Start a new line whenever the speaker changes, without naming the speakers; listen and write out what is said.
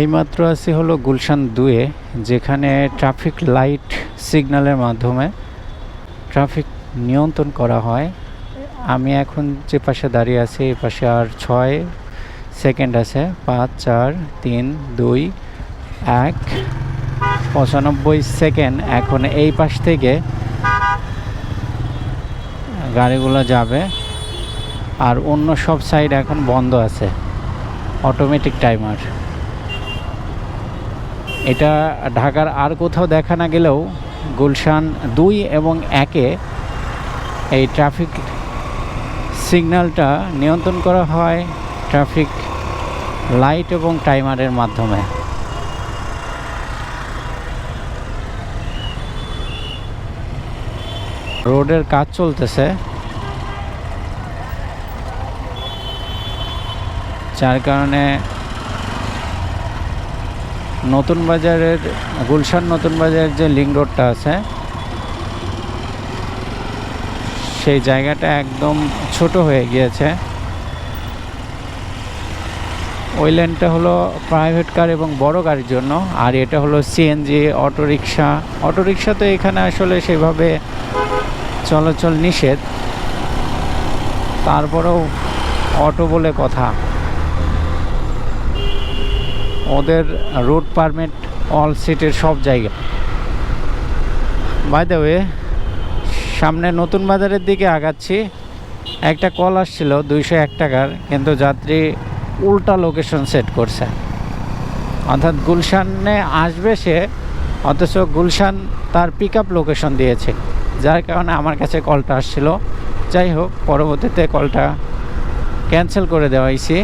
এইমাত্র আছি হলো গুলশান দুয়ে, যেখানে ট্রাফিক লাইট সিগন্যালের মাধ্যমে ট্রাফিক নিয়ন্ত্রণ করা হয়। আমি এখন যে পাশে দাঁড়িয়ে আছি, এই পাশে আর ছয় সেকেন্ড আছে। পাঁচ, চার, তিন, দুই, এক, পঁচানব্বই সেকেন্ড এখন এই পাশ থেকে গাড়িগুলো যাবে। আর অন্য সব সাইড এখন বন্ধ আছে। অটোমেটিক টাইমার এটা ঢাকার আর কোথাও দেখা না গেলেও গুলশান দুই এবং একে এই ট্রাফিক সিগন্যালটা নিয়ন্ত্রণ করা হয় ট্রাফিক লাইট এবং টাইমারের মাধ্যমে। রোডের কাজ চলতেছে। যার কারণে নতুন বাজারের, গুলশান নতুন বাজারের যে লিঙ্ক রোডটা আছে, সেই জায়গাটা একদম ছোট হয়ে গিয়েছে। ওই লেনটা হলো প্রাইভেট কার এবং বড় গাড়ির জন্য, আর এটা হলো সিএনজি অটোরিকশা। অটোরিকশা তো এখানে আসলে সেভাবে চলাচল নিষেধ। তারপরেও অটো বলে কথা। ওদের রোড পারমিট অল সিটের সব জায়গা। বাই দ্য ওয়ে সামনে নতুন বাজারের দিকে আগাচ্ছি। একটা কল আসছিল দুইশো এক টাকার, কিন্তু যাত্রী উল্টা লোকেশন সেট করছে। অর্থাৎ গুলশানে আসবে সে, অথচ গুলশান তার পিক আপ লোকেশন দিয়েছে। যার কারণে আমার কাছে কলটা আসছিল। যাই হোক, পরবর্তীতে কলটা ক্যান্সেল করে দেওয়া হয়েছে।